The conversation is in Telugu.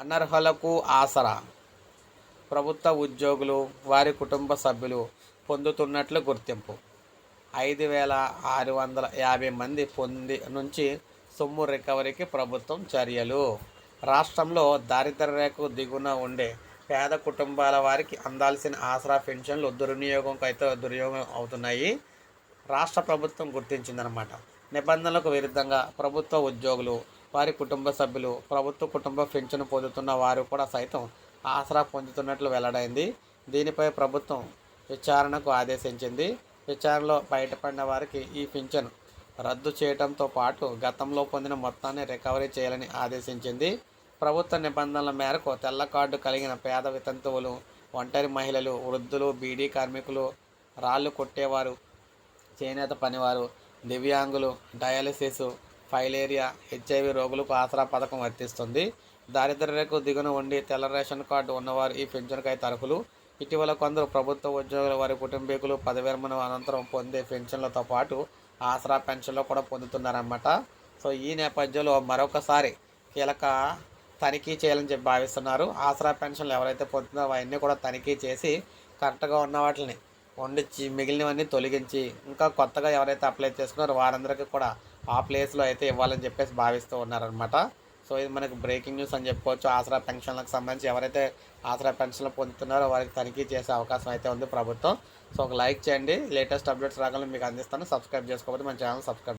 అనర్హులకు ఆసరా. ప్రభుత్వ ఉద్యోగులు వారి కుటుంబ సభ్యులు పొందుతున్నట్లు గుర్తింపు. ఐదు వేల ఆరు వందల యాభై మంది పొంది నుంచి సొమ్ము రికవరీకి ప్రభుత్వం చర్యలు. రాష్ట్రంలో దారిద్ర రేఖకు దిగున ఉండే పేద కుటుంబాల వారికి అందాల్సిన ఆసరా పెన్షన్లు దుర్వినియోగంకి అయితే దుర్వినియోగం అవుతున్నాయి. రాష్ట్ర ప్రభుత్వం గుర్తించిందనమాట నిబంధనలకు విరుద్ధంగా ప్రభుత్వ ఉద్యోగులు వారి కుటుంబ సభ్యులు ప్రభుత్వ కుటుంబ పెన్షన్ పొందుతున్న వారు కూడా సైతం ఆసరా పొందుతున్నట్లు వెల్లడైంది. దీనిపై ప్రభుత్వం విచారణకు ఆదేశించింది. విచారణలో బయటపడిన వారికి ఈ పింఛన్ రద్దు చేయడంతో పాటు గతంలో పొందిన మొత్తాన్ని రికవరీ చేయాలని ఆదేశించింది. ప్రభుత్వ నిబంధనల మేరకు తెల్ల కార్డు కలిగిన పేద వితంతువులు ఒంటరి మహిళలు వృద్ధులు బీడీ కార్మికులు రాళ్ళు కొట్టేవారు చేనేత పనివారు దివ్యాంగులు డయాలసిస్ ఫైలేరియా హెచ్ఐవి రోగులకు ఆసరా పథకం వర్తిస్తుంది. దారిద్ర్యకు దిగున ఉండి తెల్ల రేషన్ కార్డు ఉన్నవారు ఈ పెన్షన్కై తరకులు ఇటీవల కొందరు ప్రభుత్వ ఉద్యోగులు వారి కుటుంబీకులు పదవిరమణ అనంతరం పొందే పెన్షన్లతో పాటు ఆసరా పెన్షన్లు కూడా పొందుతున్నారన్నమాట. సో ఈ నేపథ్యంలో మరొకసారి కీలక తనిఖీ చేయాలని చెప్పి భావిస్తున్నారు. ఆసరా పెన్షన్లు ఎవరైతే పొందుతున్నారో అవన్నీ కూడా తనిఖీ చేసి కరెక్ట్గా ఉన్న వాటిని వండించి మిగిలినవన్నీ తొలగించి ఇంకా కొత్తగా ఎవరైతే అప్లై చేసుకున్నారో వారందరికీ కూడా ఆ ప్లేస్లో అయితే ఇవ్వాలని చెప్పేసి భావిస్తూ ఉన్నారనమాట సో ఇది మనకు బ్రేకింగ్ న్యూస్ అని చెప్పుకోవచ్చు. ఆసరా పెన్షన్లకు సంబంధించి ఎవరైతే ఆసరా పెన్షన్లు పొందుతున్నారో వారికి తనిఖీ చేసే అవకాశం అయితే ఉంది ప్రభుత్వం. సో ఒక లైక్ చేయండి. లేటెస్ట్ అప్డేట్స్ రాగానే మీకు అందిస్తాను. సబ్స్క్రైబ్ చేసుకోకపోతే మన ఛానల్ సబ్స్క్రైబ్